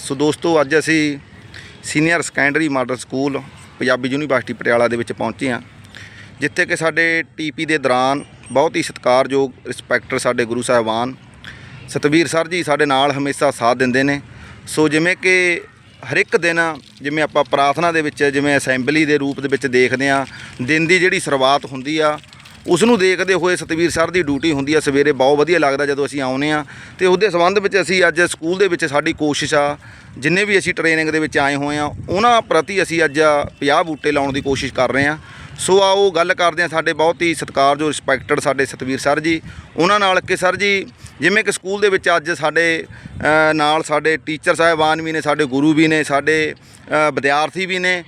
ਸੋ ਦੋਸਤੋ, ਅੱਜ ਅਸੀਂ senior secondary model school Punjabi university Patiala ਦੇ ਵਿੱਚ ਪਹੁੰਚੇ ਹਾਂ, ਜਿੱਥੇ ਕਿ ਸਾਡੇ ਟੀਪੀ ਦੇ ਦੌਰਾਨ ਬਹੁਤ ਹੀ ਸਤਿਕਾਰਯੋਗ ਰਿਸਪੈਕਟਰ ਸਾਡੇ ਗੁਰੂ ਸਾਹਿਬਾਨ ਸਤਵੀਰ ਸਰ ਜੀ ਸਾਡੇ ਨਾਲ ਹਮੇਸ਼ਾ ਸਾਥ ਦਿੰਦੇ ਨੇ। ਸੋ ਜਿਵੇਂ ਕਿ ਹਰ ਇੱਕ ਦਿਨ ਜਿਵੇਂ ਆਪਾਂ ਪ੍ਰਾਰਥਨਾ ਦੇ ਵਿੱਚ ਜਿਵੇਂ ਅਸੈਂਬਲੀ ਦੇ ਰੂਪ ਦੇ ਵਿੱਚ ਦੇਖਦੇ ਆ ਦਿਨ ਦੀ ਜਿਹੜੀ ਸ਼ੁਰੂਆਤ ਹੁੰਦੀ ਆ ਉਸ ਨੂੰ ਦੇਖਦੇ ਹੋਏ ਸਤਵੀਰ ਸਰ ਦੀ ਡਿਊਟੀ ਹੁੰਦੀ ਆ, ਸਵੇਰੇ ਬਹੁਤ ਵਧੀਆ ਲੱਗਦਾ ਜਦੋਂ ਅਸੀਂ ਆਉਨੇ ਆ। ਤੇ ਉਹਦੇ ਸੰਬੰਧ ਵਿੱਚ ਅਸੀਂ ਅੱਜ ਸਕੂਲ ਦੇ ਵਿੱਚ ਸਾਡੀ ਕੋਸ਼ਿਸ਼ ਆ, ਜਿੰਨੇ ਵੀ ਅਸੀਂ ਟ੍ਰੇਨਿੰਗ ਦੇ ਵਿੱਚ ਆਏ ਹੋਏ ਆ, ਉਹਨਾਂ ਪ੍ਰਤੀ ਅਸੀਂ ਅੱਜ 50 ਬੂਟੇ ਲਾਉਣ ਦੀ ਕੋਸ਼ਿਸ਼ ਕਰ ਰਹੇ ਆ। ਸੋ ਆਓ ਗੱਲ ਕਰਦੇ ਆ ਸਾਡੇ ਬਹੁਤ ਹੀ ਸਤਿਕਾਰਯੋਗ ਰਿਸਪੈਕਟਡ ਸਾਡੇ ਸਤਵੀਰ ਸਰ ਜੀ। ਉਹਨਾਂ ਨਾਲ ਕਿ ਸਰ ਜੀ, ਜਿਵੇਂ ਕਿ ਸਕੂਲ ਦੇ ਵਿੱਚ ਅੱਜ ਸਾਡੇ ਨਾਲ ਸਾਡੇ ਟੀਚਰ ਸਾਹਿਬਾਨ ਵੀ ਨੇ, ਸਾਡੇ ਗੁਰੂ ਵੀ ਨੇ, ਸਾਡੇ ਵਿਦਿਆਰਥੀ ਵੀ ਨੇ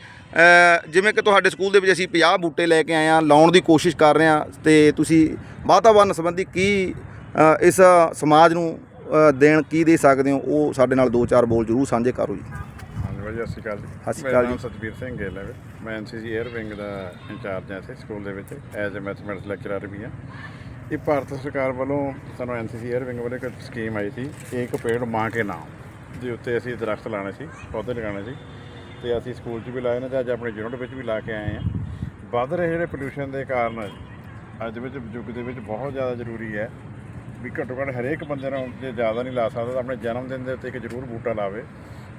ਜਿਵੇਂ ਕਿ ਤੁਹਾਡੇ ਸਕੂਲ ਦੇ ਵਿੱਚ ਅਸੀਂ 50 ਬੂਟੇ ਲੈ ਕੇ ਆਏ ਆ ਲਾਉਣ ਦੀ ਕੋਸ਼ਿਸ਼ ਕਰ ਰਹੇ ਆ ਤੇ ਤੁਸੀਂ ਵਾਤਾਵਰਨ ਸੰਬੰਧੀ ਕੀ ਇਸ ਸਮਾਜ ਨੂੰ ਦੇਣ ਕੀ ਦੇ ਸਕਦੇ ਹੋ ਉਹ ਸਾਡੇ ਨਾਲ ਦੋ ਚਾਰ ਬੋਲ ਜ਼ਰੂਰ ਸਾਂਝੇ ਕਰੋ ਜੀ ਹਾਂਜੀ ਸਤਿ ਸ਼੍ਰੀ ਅਕਾਲ ਜੀ ਸਤਿ ਸ਼੍ਰੀ ਅਕਾਲ ਜੀ। ਸਿੰਘ ਗਿੱਲ ਹੈ। ਮੈਂ ਐਨਸੀਸੀ 에ਅਰ ਵਿੰਗ ਦਾ ਇੰਚਾਰਜ ਹਾਂ ਇੱਥੇ ਸਕੂਲ ਦੇ ਵਿੱਚ ਐਜ਼ ਅ ਮੈਥਮੈਟਿਕਸ ਲੈਕਚਰਰ ਵੀ ਹਾਂ ਇਹ ਭਾਰਤ ਸਰਕਾਰ ਵੱਲੋਂ ਸਾਨੂੰ ਐਨਸੀਸੀ 에ਅਰ ਵਿੰਗ ਵੱਲੋਂ ਇੱਕ ਸਕੀਮ ਆਈ ਸੀ ਇੱਕ ਪੇੜ ਮਾਂ ਕੇ ਨਾਮ ਦੇ ਉੱਤੇ ਅਸੀਂ ਦਰਖਤ ਲਾਣੇ ਸੀ ਪੌਦੇ ਲਗਾਉਣੇ ਸੀ ਤੇ ਅਸੀਂ ਸਕੂਲ 'ਚ ਵੀ ਲਾਏ ਨੇ ਤੇ ਅੱਜ ਆਪਣੇ ਯੂਨਿਟ ਵਿੱਚ ਵੀ ਲਾ ਕੇ ਆਏ ਹਾਂ ਵੱਧ ਰਹੇ ਜਿਹੜੇ ਪੋਲੂਸ਼ਨ ਦੇ ਕਾਰਨ ਅੱਜ ਵਿੱਚ ਯੁੱਗ ਦੇ ਵਿੱਚ ਬਹੁਤ ਜ਼ਿਆਦਾ ਜ਼ਰੂਰੀ ਹੈ ਵੀ ਘੱਟੋ ਘੱਟ ਹਰੇਕ ਬੰਦੇ ਨੂੰ ਜੇ ਜ਼ਿਆਦਾ ਨਹੀਂ ਲਾ ਸਕਦਾ ਤਾਂ ਆਪਣੇ ਜਨਮ ਦਿਨ ਦੇ ਉੱਤੇ ਇੱਕ ਜ਼ਰੂਰ ਬੂਟਾ ਲਾਵੇ।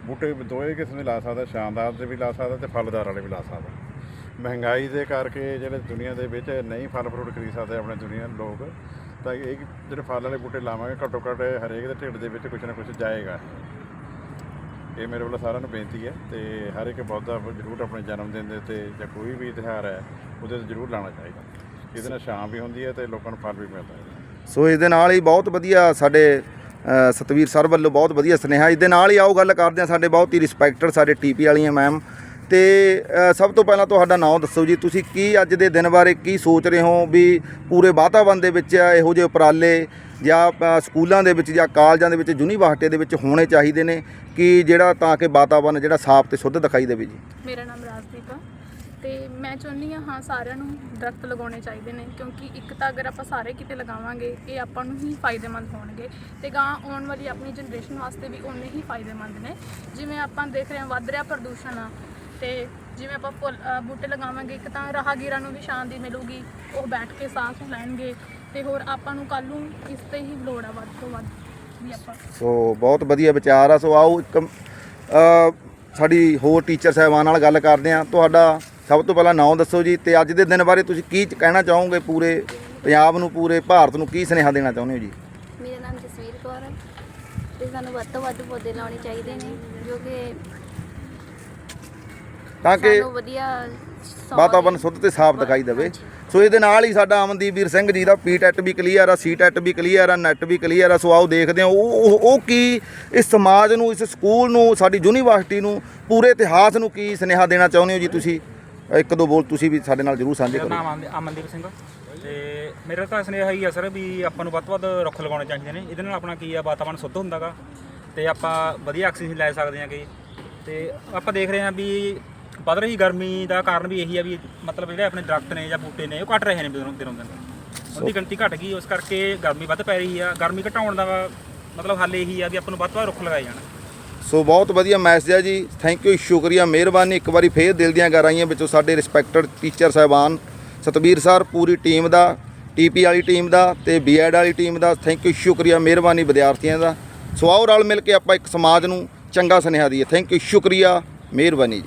ਬੂਟੇ ਦੋਏ ਕਿਸਮ ਦੇ ਲਾ ਸਕਦਾ, ਸ਼ਾਨਦਾਰ ਦੇ ਵੀ ਲਾ ਸਕਦਾ ਤੇ ਫਲਦਾਰ ਵਾਲੇ ਵੀ ਲਾ ਸਕਦਾ। ਮਹਿੰਗਾਈ ਦੇ ਕਰਕੇ ਜਿਹੜੇ ਦੁਨੀਆ ਦੇ ਵਿੱਚ ਨਹੀਂ ਫਲ ਫਰੂਟ ਖਰੀਦ ਸਕਦੇ ਆਪਣੇ ਦੁਨੀਆ ਲੋਕ, ਤਾਂ ਇਹ ਜਿਹੜੇ ਫਲ ਵਾਲੇ ਬੂਟੇ ਲਾਵਾਂਗੇ, ਘੱਟੋ ਘੱਟ ਹਰੇਕ ਦੇ ਢਿੱਡ ਦੇ ਵਿੱਚ ਕੁਝ ਨਾ ਕੁਝ ਜਾਏਗਾ। ਇਹ ਮੇਰੇ ਵੱਲੋਂ ਸਾਰਿਆਂ ਨੂੰ ਬੇਨਤੀ ਹੈ ਤੇ ਹਰ ਇੱਕ ਪੌਦਾ ਜ਼ਰੂਰ ਆਪਣੇ ਜਨਮ ਦਿਨ ਦੇ ਉੱਤੇ ਜਾਂ ਕੋਈ ਵੀ ਤਿਉਹਾਰ ਹੈ ਉਹਦੇ ਤੇ ਜ਼ਰੂਰ ਲਾਉਣਾ ਚਾਹੀਦਾ। ਇਹਦੇ ਨਾਲ ਛਾਂ ਵੀ ਹੁੰਦੀ ਹੈ ਤੇ ਲੋਕਾਂ ਨੂੰ ਫਲ ਵੀ ਮਿਲਦਾ ਹੈ। ਸੋ ਇਸ ਦੇ ਨਾਲ ਹੀ ਬਹੁਤ ਵਧੀਆ ਸਾਡੇ ਅ, ਸਤਵੀਰ ਸਰ ਵੱਲੋਂ ਬਹੁਤ ਵਧੀਆ ਸੁਨੇਹਾ। ਇਸ ਦੇ ਨਾਲ ਹੀ ਆਓ ਗੱਲ ਕਰਦੇ ਹਾਂ ਸਾਡੇ ਬਹੁਤ ਹੀ ਰਿਸਪੈਕਟਡ ਸਾਡੇ ਟੀਪੀ ਵਾਲੀਆਂ ਮੈਮ ਤੇ ਅ, ਸਭ ਤੋਂ ਪਹਿਲਾਂ ਤੁਹਾਡਾ ਨਾਮ ਦੱਸੋ ਜੀ। ਤੁਸੀਂ ਕੀ ਅੱਜ ਦੇ ਦਿਨ ਬਾਰੇ ਕੀ ਸੋਚ ਰਹੇ ਹੋ ਵੀ ਪੂਰੇ ਵਾਤਾਵਰਣ ਦੇ ਵਿੱਚ ਇਹੋ ਜਿਹੇ ਉਪਰਾਲੇ ਜਾਂ ਸਕੂਲਾਂ ਦੇ ਵਿੱਚ ਜਾਂ ਕਾਲਜਾਂ ਦੇ ਵਿੱਚ ਯੂਨੀਵਰਸਿਟੀ ਦੇ ਵਿੱਚ ਹੋਣੇ ਚਾਹੀਦੇ ਨੇ ਕਿ ਜਿਹੜਾ ਤਾਂ ਕਿ ਵਾਤਾਵਰਨ ਜਿਹੜਾ ਸਾਫ਼ ਤੇ ਸ਼ੁੱਧ ਦਿਖਾਈ ਦੇਵੇ ਜੀ। ਮੇਰਾ ਨਾਮ ਰਾਜਦੀਪ ਆ ਤੇ ਮੈਂ ਚਾਹੁੰਦੀ ਹਾਂ ਹਾਂ, ਸਾਰਿਆਂ ਨੂੰ ਦਰਖਤ ਲਗਾਉਣੇ ਚਾਹੀਦੇ ਨੇ ਕਿਉਂਕਿ ਇੱਕ ਤਾਂ ਅਗਰ ਆਪਾਂ ਸਾਰੇ ਕਿਤੇ ਲਗਾਵਾਂਗੇ, ਇਹ ਆਪਾਂ ਨੂੰ ਹੀ ਫਾਇਦੇਮੰਦ ਹੋਣਗੇ ਤੇ ਗਾਂ ਆਉਣ ਵਾਲੀ ਆਪਣੀ ਜਨਰੇਸ਼ਨ ਵਾਸਤੇ ਵੀ ਉਨੇ ਹੀ ਫਾਇਦੇਮੰਦ ਨੇ। ਜਿਵੇਂ ਆਪਾਂ ਦੇਖ ਰਹੇ ਹਾਂ ਵੱਧ ਰਿਹਾ ਪ੍ਰਦੂਸ਼ਣ ਆ ਤੇ ਜਿਵੇਂ ਆਪਾਂ ਫੁੱਲ ਬੂਟੇ ਲਗਾਵਾਂਗੇ, ਇੱਕ ਤਾਂ ਰਾਹਗੀਰਾਂ ਨੂੰ ਵੀ ਸ਼ਾਂਤੀ ਮਿਲੂਗੀ, ਉਹ ਬੈਠ ਕੇ ਸਾਹ ਲੈਣਗੇ ਤੇ ਹੋਰ ਆਪਾਂ ਨੂੰ ਕੱਲ ਨੂੰ ਇਸ ਤੇ ਹੀ ਲੋੜ ਆ ਵੱਧ ਤੋਂ ਵੱਧ ਵੀ ਆਪਾਂ। ਸੋ ਬਹੁਤ ਵਧੀਆ ਵਿਚਾਰ ਆ। ਸੋ ਆਓ ਇੱਕ ਅ, ਸਾਡੀ ਹੋਰ ਟੀਚਰ ਸਾਹਿਬਾਨ ਨਾਲ ਗੱਲ ਕਰਦੇ ਆ। ਤੁਹਾਡਾ ਸਭ ਤੋਂ ਪਹਿਲਾਂ ਨਾਮ ਦੱਸੋ ਜੀ ਤੇ ਅੱਜ ਦੇ ਦਿਨ ਬਾਰੇ ਤੁਸੀਂ ਕੀ ਕਹਿਣਾ ਚਾਹੋਗੇ ਪੂਰੇ ਪੰਜਾਬ ਨੂੰ ਪੂਰੇ ਭਾਰਤ ਨੂੰ ਕੀ ਸੁਨੇਹਾ ਦੇਣਾ ਚਾਹੁੰਦੇ ਹੋ ਜੀ? ਮੇਰਾ ਨਾਮ ਜਸਵੀਰ ਕੌਰ ਹੈ ਤੇ ਸਾਨੂੰ ਵੱਧ ਤੋਂ ਵੱਧ ਪੌਦੇ ਲਾਉਣੇ ਚਾਹੀਦੇ ਨੇ ਜੋ ਕਿ ਤਾਂ ਕਿ ਸਾਨੂੰ ਵਧੀਆ ਵਾਤਾਵਰਨ ਸ਼ੁੱਧ ਤੇ ਸਾਫ਼ ਦਿਖਾਈ ਦੇਵੇ। ਸੋ ਇਹਦੇ ਨਾਲ ਹੀ ਸਾਡਾ ਅਮਨਦੀਪ ਵੀਰ ਸਿੰਘ ਜੀ ਦਾ ਪੀਟੈਟ ਵੀ ਕਲੀਅਰ ਆ ਸੀਟੈਟ ਵੀ ਕਲੀਅਰ ਆ ਨੈਟ ਵੀ ਕਲੀਅਰ ਆ। ਸੋ ਆਓ ਦੇਖਦੇ ਹਾਂ ਉਹ ਉਹ- ਕੀ ਇਸ ਸਮਾਜ ਨੂੰ ਇਸ ਸਕੂਲ ਨੂੰ ਸਾਡੀ ਯੂਨੀਵਰਸਿਟੀ ਨੂੰ ਪੂਰੇ ਇਤਿਹਾਸ ਨੂੰ ਕੀ ਸੁਨੇਹਾ ਦੇਣਾ ਚਾਹੁੰਦੇ ਹੋ ਜੀ ਤੁਸੀਂ? ਇੱਕ ਦੋ ਬੋਲ ਤੁਸੀਂ ਵੀ ਸਾਡੇ ਨਾਲ ਜਰੂਰ ਸਾਂਝੇ ਕਰੋ। ਨਾਮ ਅਮਨ- ਅਮਨਦੀਪ ਸਿੰਘ ਤੇ ਮੇਰਾ ਤਾਂ ਸੁਨੇਹਾ ਹੀ ਆ ਸਰ ਵੀ ਆਪਾਂ ਨੂੰ ਵੱਧ ਤੋਂ ਵੱਧ ਰੁੱਖ ਲਗਾਉਣੇ ਚਾਹੀਦੇ ਨੇ। ਇਹਦੇ ਨਾਲ ਆਪਣਾ ਕੀ ਆ ਵਾਤਾਵਰਣ ਸ਼ੁੱਧ ਹੁੰਦਾਗਾ ਤੇ ਆਪਾਂ ਵਧੀਆ ਆਕਸੀਜਨ ਲੈ ਸਕਦੇ ਹਾਂਗੇ। ਤੇ ਆਪਾਂ ਦੇਖ ਰਹੇ ਹਾਂ ਵੀ ਵੱਧ ਰਹੀ ਗਰਮੀ ਦਾ ਕਾਰਨ ਵੀ ਇਹੀ ਆ ਵੀ ਮਤਲਬ ਜਿਹੜੇ ਆਪਣੇ ਦਰਖਤ ਨੇ ਜਾਂ ਬੂਟੇ ਨੇ, ਉਹ ਘਟ ਰਹੇ ਨੇ ਦਿਨੋਂ ਦਿਨੋਂ ਦਿਨ। ਉਹਦੀ ਗਿਣਤੀ ਘਟ ਗਈ, ਉਸ ਕਰਕੇ ਗਰਮੀ ਵੱਧ ਪੈ ਰਹੀ ਆ। ਗਰਮੀ ਘਟਾਉਣ ਦਾ ਮਤਲਬ ਹੱਲ ਇਹੀ ਆ ਵੀ ਆਪਾਂ ਨੂੰ ਵੱਧ ਤੋਂ ਵੱਧ ਰੁੱਖ ਲਗਾਏ ਜਾਣ। ਸੋ ਬਹੁਤ ਵਧੀਆ ਮੈਸੇਜ ਹੈ ਜੀ। ਥੈਂਕ ਯੂ ਸ਼ੁਕਰੀਆ, ਮਿਹਰਬਾਨੀ। ਇੱਕ ਵਾਰੀ ਫੇਰ ਦਿਲ ਦੀਆਂ ਗਹਿਰਾਈਆਂ ਵਿੱਚੋਂ ਸਾਡੇ ਰਿਸਪੈਕਟਡ ਟੀਚਰ ਸਾਹਿਬਾਨ ਸਤਬੀਰ ਸਰ, ਪੂਰੀ ਟੀਮ ਦਾ ਟੀਪੀ ਵਾਲੀ ਟੀਮ ਦਾ ਤੇ ਬੀਐਡ ਵਾਲੀ ਟੀਮ ਦਾ ਥੈਂਕ ਯੂ ਸ਼ੁਕਰੀਆ, ਮਿਹਰਬਾਨੀ ਵਿਦਿਆਰਥੀਆਂ ਦਾ। ਸੋ ਆਓ ਰਲ ਮਿਲ ਕੇ ਆਪਾਂ ਇੱਕ ਸਮਾਜ ਨੂੰ ਚੰਗਾ ਸੁਨੇਹਾ ਦਈਏ। ਥੈਂਕ ਯੂ ਸ਼ੁਕਰੀਆ, ਮਿਹਰਬਾਨੀ ਜੀ।